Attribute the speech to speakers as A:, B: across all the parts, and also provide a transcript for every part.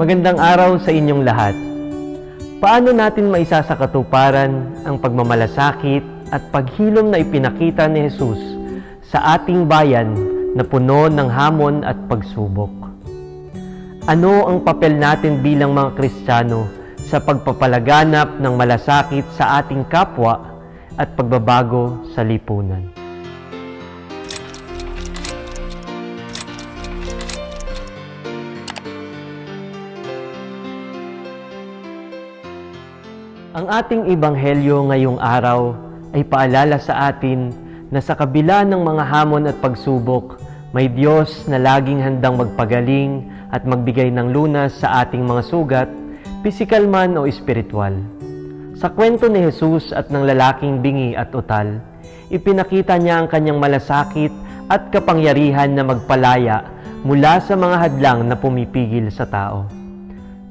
A: Magandang araw sa inyong lahat. Paano natin maisasakatuparan ang pagmamalasakit at paghilom na ipinakita ni Jesus sa ating bayan na puno ng hamon at pagsubok? Ano ang papel natin bilang mga Kristiyano sa pagpapalaganap ng malasakit sa ating kapwa at pagbabago sa lipunan? Ang ating ibanghelyo ngayong araw ay paalala sa atin na sa kabila ng mga hamon at pagsubok, may Diyos na laging handang magpagaling at magbigay ng lunas sa ating mga sugat, pisikal man o espiritual. Sa kwento ni Jesus at ng lalaking bingi at utal, ipinakita niya ang kanyang malasakit at kapangyarihan na magpalaya mula sa mga hadlang na pumipigil sa tao.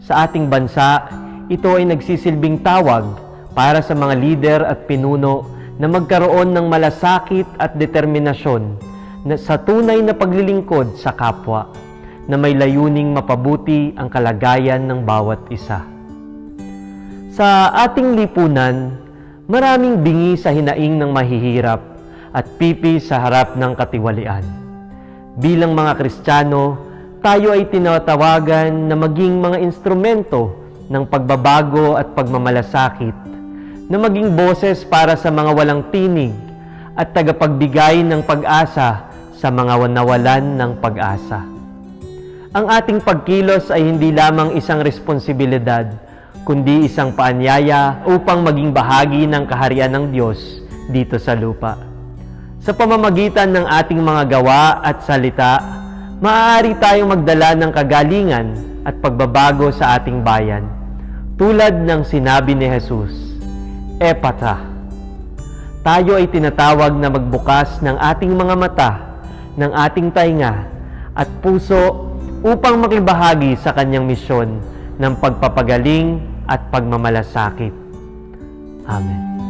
A: Sa ating bansa, ito ay nagsisilbing tawag para sa mga lider at pinuno na magkaroon ng malasakit at determinasyon na sa tunay na paglilingkod sa kapwa na may layuning mapabuti ang kalagayan ng bawat isa. Sa ating lipunan, maraming bingi sa hinaing ng mahihirap at pipi sa harap ng katiwalian. Bilang mga Kristiyano, tayo ay tinatawagan na maging mga instrumento ng pagbabago at pagmamalasakit, na maging boses para sa mga walang tinig at tagapagbigay ng pag-asa sa mga nawalan ng pag-asa. Ang ating pagkilos ay hindi lamang isang responsibilidad, kundi isang paanyaya upang maging bahagi ng kaharian ng Diyos dito sa lupa. Sa pamamagitan ng ating mga gawa at salita, maaari tayong magdala ng kagalingan at pagbabago sa ating bayan. Tulad ng sinabi ni Jesus, Epata. Tayo ay tinatawag na magbukas ng ating mga mata, ng ating tainga at puso upang makibahagi sa kanyang misyon ng pagpapagaling at pagmamalasakit. Amen.